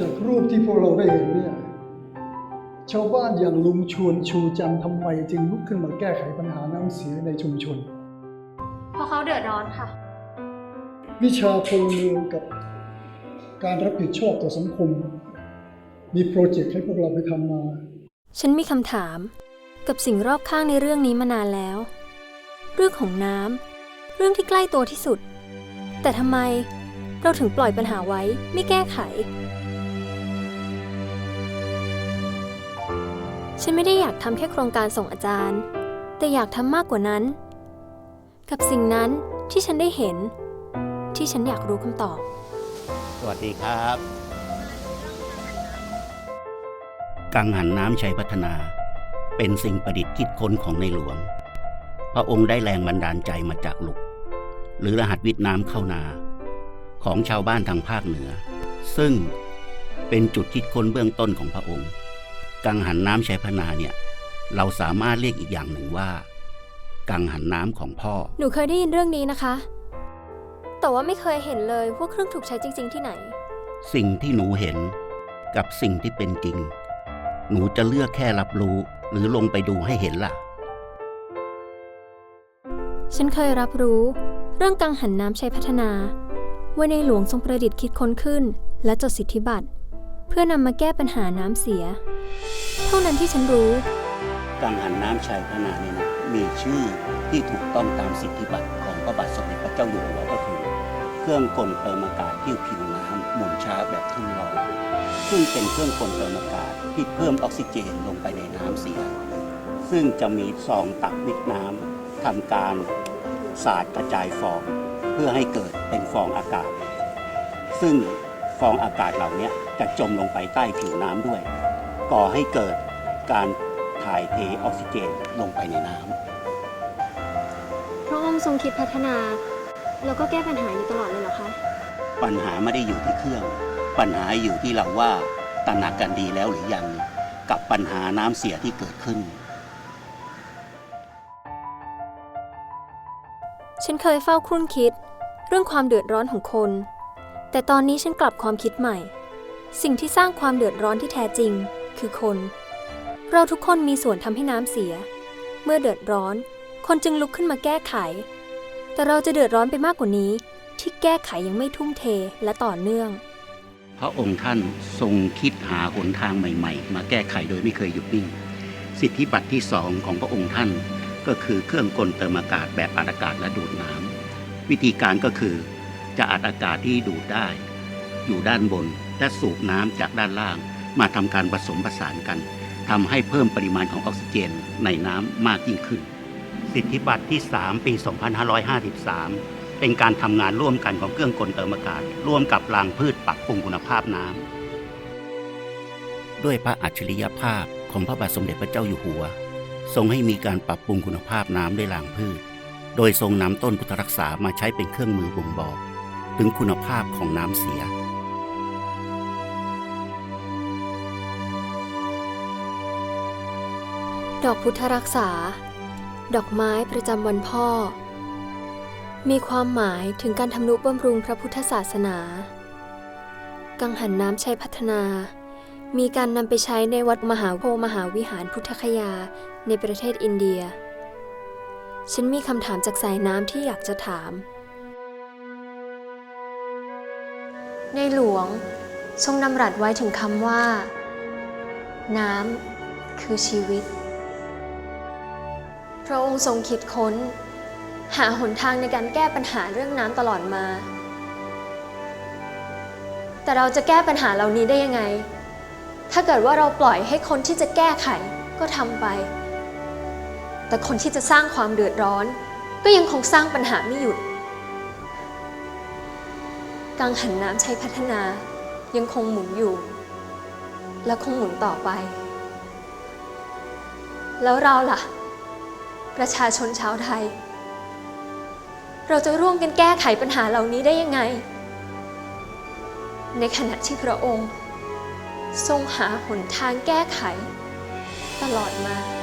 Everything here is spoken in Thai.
จากรูปที่พวกเราได้เห็นเนี่ยชาวบ้านอย่างลุงชวนชูจันทร์ทำไมจึงลุกขึ้นมาแก้ไขปัญหาน้ำเสียในชุมชน เพราะเขาเดือดร้อนค่ะ วิชาพลเมืองกับการรับผิดชอบต่อสังคม มีโปรเจกต์ให้พวกเราไปทำมา ฉันมีคำถามกับสิ่งรอบข้างในเรื่องนี้มานานแล้ว เรื่องของน้ำเรื่องที่ใกล้ตัวที่สุด แต่ทำไมเราถึงปล่อยปัญหาไว้ไม่แก้ไข ฉันไม่ได้อยากทำแค่โครงการส่งอาจารย์ แต่อยากทำมากกว่านั้น กับสิ่งนั้นที่ฉันได้เห็น ที่ฉันอยากรู้คำตอบ สวัสดีครับ กังหันน้ำชัยพัฒนา เป็นสิ่งประดิษฐ์คิดค้นของในหลวง พระองค์ได้แรงบันดาลใจมาจากหลุก หรือรหัสวิทย์น้ำเข้านา ของชาวบ้านทางภาคเหนือ ซึ่งเป็นจุดคิดค้นเบื้องต้นของพระองค์ กังหันน้ำชัยพัฒนาเนี่ย เราสามารถเรียกอีกอย่างหนึ่งว่า กังหันน้ำของพ่อ หนูเคยได้ยินเรื่องนี้นะคะ แต่ว่าไม่เคยเห็นเลยว่าเครื่องถูกใช้จริง ๆ ที่ไหน สิ่งที่หนูเห็นกับสิ่งที่เป็นจริง หนูจะเลือกแค่รับรู้หรือลงไปดูให้เห็นล่ะ ฉันเคยรับรู้ เรื่องกังหันน้ำชัยพัฒนา ว่าในหลวงทรงประดิษฐ์คิดค้นขึ้น และจดสิทธิบัตร เพื่อนำมาแก้ปัญหาน้ำเสีย เท่านั้นที่ฉันรู้ กังหันน้ำชัยพระนาเนี่ยนะมีชื่อที่ถูกต้องตามสิทธิบัตรของพระบาทสมเด็จพระเจ้าอยู่หัวก็คือ เครื่องกลเติมอากาศที่ผิวน้ำหมุนช้าแบบทุ่นลอยซึ่งเป็นเครื่องกลเติมอากาศที่เพิ่มออกซิเจนลงไปในน้ำเสีย ซึ่งจะมีซองตักวิทน้ำทำการสาดกระจายฟอง เพื่อให้เกิดเป็นฟองอากาศ ซึ่ง ฟองอากาศเหล่านี้จะจมลงไปใต้ผิวน้ำด้วย ก่อให้เกิดการถ่ายเทออกซิเจนลงไปในน้ำพระองค์ทรงคิดพัฒนา แล้วก็แก้ปัญหาอยู่ตลอดเลยเหรอคะ ปัญหาไม่ได้อยู่ที่เครื่อง ปัญหาอยู่ที่เราว่าตระหนักกันดีแล้วหรือยังกับปัญหาน้ำเสียที่เกิดขึ้น ฉันเคยเฝ้าครุ่นคิด เรื่องความเดือดร้อนของคน แต่ตอนนี้ฉันกลับความคิดใหม่ สิ่งที่สร้างความเดือดร้อนที่แท้จริง คือคน เราทุกคนมีส่วนทำให้น้ำเสีย เมื่อเดือดร้อน คนจึงลุกขึ้นมาแก้ไข แต่เราจะเดือดร้อนไปมากกว่านี้ ที่แก้ไขยังไม่ทุ่มเทและต่อเนื่อง พระองค์ท่านทรงคิดหาหนทางใหม่ ๆ มาแก้ไขโดยไม่เคยหยุดนิ่ง สิทธิบัตรที่สองของพระองค์ท่าน ก็คือเครื่องกลเติมอากาศแบบอัดอากาศและดูดน้ำวิธีการก็คือ จะอัดอากาศที่ดูดได้ อยู่ด้านบนและสูบน้ำจากด้านล่าง มาทำการผสมผสานกันทำให้เพิ่มปริมาณของออกซิเจนในน้ำมากยิ่งขึ้น สิทธิบัตรที่ 3 ปี 2553 เป็นการทำงานร่วมกันของเครื่องกลเติมอากาศ ร่วมกับรางพืชปรับปรุงคุณภาพน้ำด้วยพระอัจฉริยภาพของพระบาทสมเด็จพระเจ้าอยู่หัว ทรงให้มีการปรับปรุงคุณภาพน้ำด้วยรางพืช โดยทรงนำต้นพุทธรักษามาใช้เป็นเครื่องมือบ่งบอก ถึงคุณภาพของน้ำเสีย ดอกพุทธรักษา ดอกไม้ประจำวันพ่อ มีความหมายถึงการทำนุบำรุงพระพุทธศาสนา กังหันน้ำชัยพัฒนา มีการนำไปใช้ในวัดมหาโพธิ์มหาวิหารพุทธคยาในประเทศอินเดีย ฉันมีคำถามจากสายน้ำที่อยากจะถาม ในหลวงทรงดำรัสไว้ถึงคำว่า น้ำคือชีวิต พระองค์ทรงคิดค้น หาหนทางในการแก้ปัญหาเรื่องน้ำตลอดมา แต่เราจะแก้ปัญหาเหล่านี้ได้ยังไง ถ้าเกิดว่าเราปล่อยให้คนที่จะแก้ไขก็ทำไป แต่คนที่จะสร้างความเดือดร้อน ก็ยังคงสร้างปัญหาไม่หยุด กังหันน้ำใช้พัฒนายังคงหมุนอยู่ และคงหมุนต่อไป แล้วเราล่ะ ประชาชนชาวไทย เราจะร่วมกันแก้ไขปัญหาเหล่านี้ได้ยังไง ในขณะที่พระองค์ ทรงหาหนทางแก้ไข ตลอดมา